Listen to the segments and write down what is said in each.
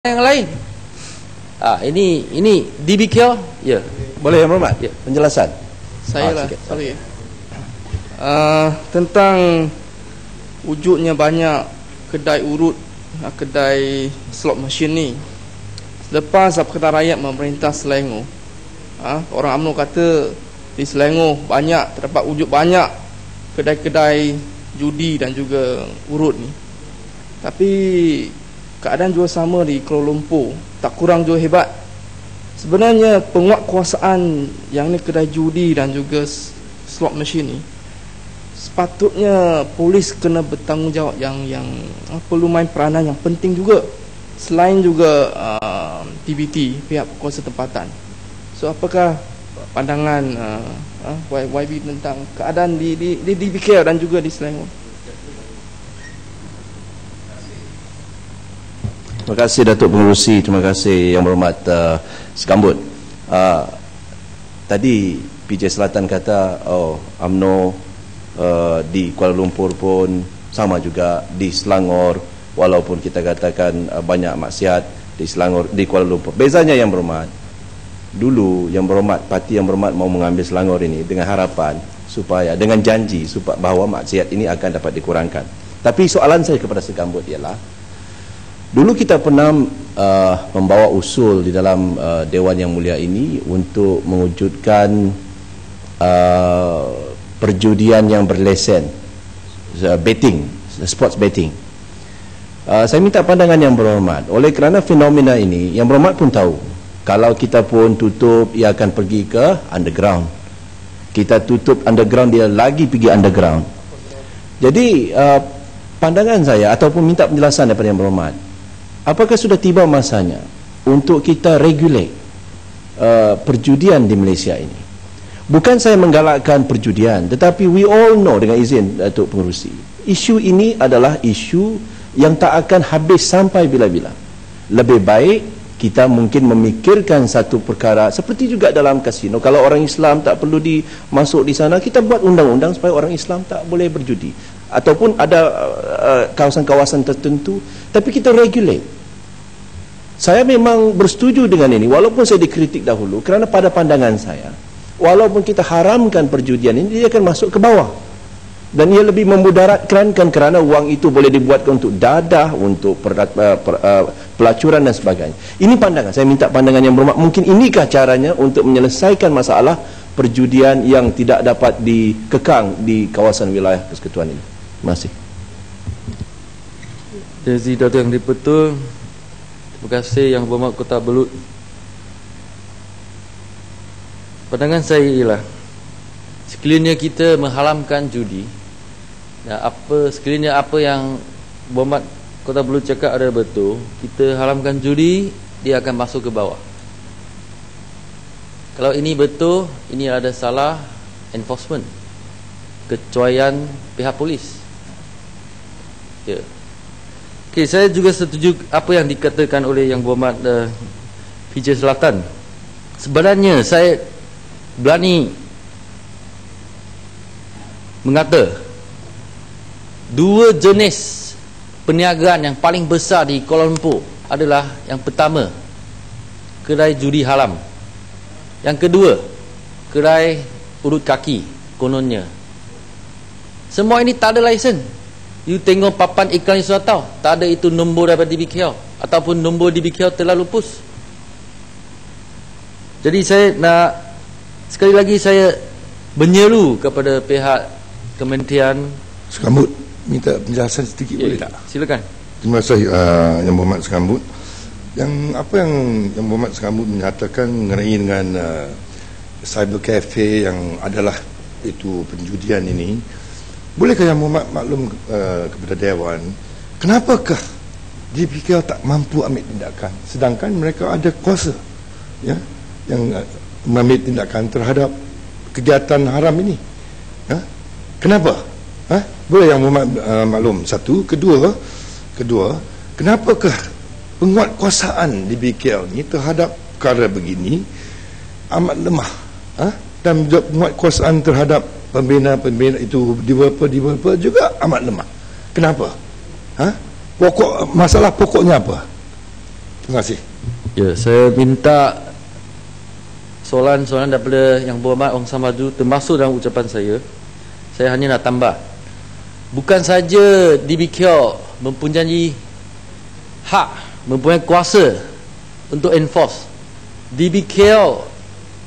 yang lain. Ah ini ini DBK ya. Boleh Yang Berhormat? Ya. Penjelasan. Saya Ah, lah, sikit. sorry. Uh, tentang wujudnya banyak kedai urut, uh, kedai slot machine ni. Lepas Pakatan Rakyat memerintah Selangor, uh, orang UMNO kata di Selangor banyak, terdapat wujud banyak kedai-kedai judi dan juga urut ni. Tapi keadaan juga sama di Kuala Lumpur, tak kurang juga hebat. Sebenarnya penguatkuasaan yang ni kedai judi dan juga slot machine ni sepatutnya polis kena bertanggungjawab yang yang perlu main peranan yang penting juga selain juga uh, TBT pihak kuasa tempatan. So apakah pandangan uh, uh, YB tentang keadaan di di di, di BKL dan juga di Selangor? Terima kasih Datuk Pengurusi, terima kasih Yang Berhormat uh, Sekambut. Uh, tadi PJ Selatan kata, oh UMNO uh, di Kuala Lumpur pun sama juga di Selangor, walaupun kita katakan uh, banyak maksiat di Selangor, di Kuala Lumpur. Bezanya Yang Berhormat, dulu Yang Berhormat, parti Yang Berhormat mau mengambil Selangor ini dengan harapan supaya, dengan janji supaya bahawa maksiat ini akan dapat dikurangkan. Tapi soalan saya kepada Sekambut ialah, Dulu kita pernah uh, membawa usul di dalam uh, Dewan Yang Mulia ini untuk mewujudkan uh, perjudian yang berlesen, uh, betting, sports betting. Uh, saya minta pandangan yang berhormat. Oleh kerana fenomena ini, yang berhormat pun tahu, kalau kita pun tutup, ia akan pergi ke underground. Kita tutup underground, dia lagi pergi underground. Jadi, uh, pandangan saya ataupun minta penjelasan daripada yang berhormat, apakah sudah tiba masanya untuk kita regulate uh, perjudian di Malaysia ini? Bukan saya menggalakkan perjudian tetapi we all know dengan izin Datuk Pengerusi isu ini adalah isu yang tak akan habis sampai bila-bila. Lebih baik kita mungkin memikirkan satu perkara seperti juga dalam kasino. Kalau orang Islam tak perlu dimasuk di sana kita buat undang-undang supaya orang Islam tak boleh berjudi ataupun ada uh, kawasan-kawasan tertentu tapi kita regulate. Saya memang bersetuju dengan ini walaupun saya dikritik dahulu kerana pada pandangan saya walaupun kita haramkan perjudian ini dia akan masuk ke bawah. Dan ia lebih memudaratkan kerana wang itu boleh dibuatkan untuk dadah untuk per, uh, per, uh, pelacuran dan sebagainya. Ini pandangan. Saya minta pandangan yang berhormat mungkin inikah caranya untuk menyelesaikan masalah perjudian yang tidak dapat dikekang di kawasan wilayah persekutuan ini terima kasih Jadi Datuk yang dipertul Terima kasih yang berhormat Kota Belut. Pandangan saya ialah Sekiranya kita mengharamkan judi dan apa sekiranya apa yang berhormat Kota Belut cakap ada betul Kita haramkan judi Dia akan masuk ke bawah. Kalau ini betul Ini ada salah enforcement Kecuaian pihak polis Ya Okey, saya juga setuju apa yang dikatakan oleh yang berhormat uh, PJ Selatan. Sebenarnya saya berani mengata dua jenis perniagaan yang paling besar di Kuala Lumpur adalah yang pertama kedai judi haram. Yang kedua kedai urut kaki kononnya. Semua ini tak ada lesen. You tengok papan iklan you sudah tahu Tak ada itu nombor daripada DBKL Ataupun nombor DBKL telah lupus Jadi saya nak Sekali lagi saya Menyeru kepada pihak Kementerian Sekambut minta penjelasan sedikit Ya, boleh tak? Silakan Terima kasih uh, Yang Berhormat Sekambut. Yang apa yang Yang Berhormat Sekambut menyatakan mengenai dengan uh, cyber cafe yang adalah itu penjudian ini. Bolehkah Yang Berhormat maklum uh, kepada Dewan, kenapakah DPK tak mampu ambil tindakan sedangkan mereka ada kuasa ya yang uh, mengambil tindakan terhadap kegiatan haram ini. Ya? Kenapa? Ha? Boleh yang Muhammad uh, maklum satu, kedua, kedua, kenapakah penguatkuasaan di BKL ni terhadap perkara begini amat lemah? Ha? Dan penguatkuasaan terhadap pembina-pembina itu developer-developer juga amat lemah. Kenapa? Ha? Pokok masalah pokoknya apa? Terima kasih. Ya, saya minta soalan-soalan daripada yang berhormat Ong Samadu termasuk dalam ucapan saya. Saya hanya nak tambah. Bukan saja DBQ mempunyai hak, mempunyai kuasa untuk enforce. DBQ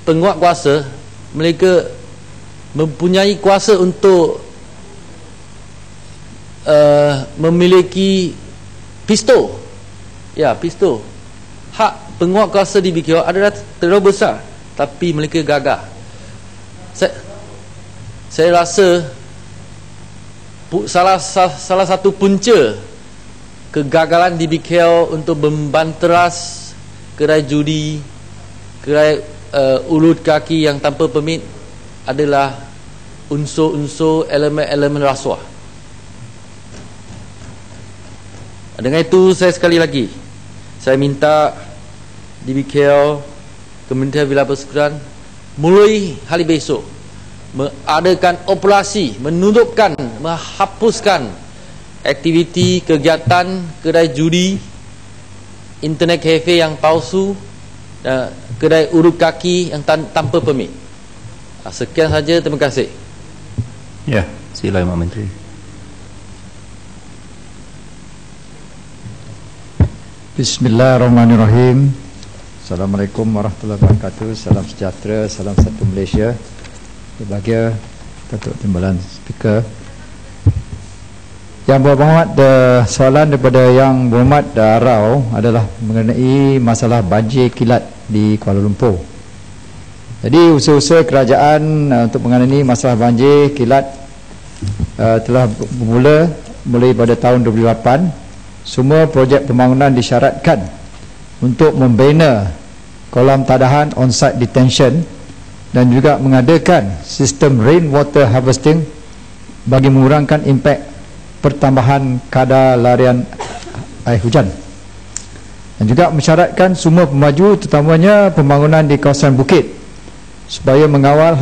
penguat kuasa, mereka mempunyai kuasa untuk uh, memiliki pistol. Ya, pistol. Hak penguat kuasa DBQ adalah terlalu besar tapi mereka gagah. Saya, saya rasa salah salah satu punca kegagalan di BKL untuk membanteras kedai judi, kedai uh, ulut kaki yang tanpa permit adalah unsur-unsur elemen-elemen rasuah. Dengan itu saya sekali lagi saya minta DBKL Kementerian Bila Persekutuan mulai hari besok mengadakan operasi menundukkan menghapuskan aktiviti kegiatan kedai judi internet cafe yang palsu dan kedai urut kaki yang tan tanpa permit sekian saja terima kasih. Ya sila Imam Menteri. Bismillahirrahmanirrahim. Assalamualaikum warahmatullahi wabarakatuh. Salam sejahtera, salam satu Malaysia. Berbahagia Datuk Timbalan Speaker. Yang berhormat Soalan daripada yang berhormat Darau adalah mengenai masalah banjir kilat di Kuala Lumpur Jadi usaha-usaha kerajaan uh, untuk mengenai masalah banjir kilat uh, telah bermula mulai pada tahun 2008 Semua projek pembangunan disyaratkan untuk membina kolam tadahan on-site detention dan juga mengadakan sistem rainwater harvesting bagi mengurangkan impak pertambahan kadar larian air hujan. Dan juga mensyaratkan semua pemaju terutamanya pembangunan di kawasan bukit supaya mengawal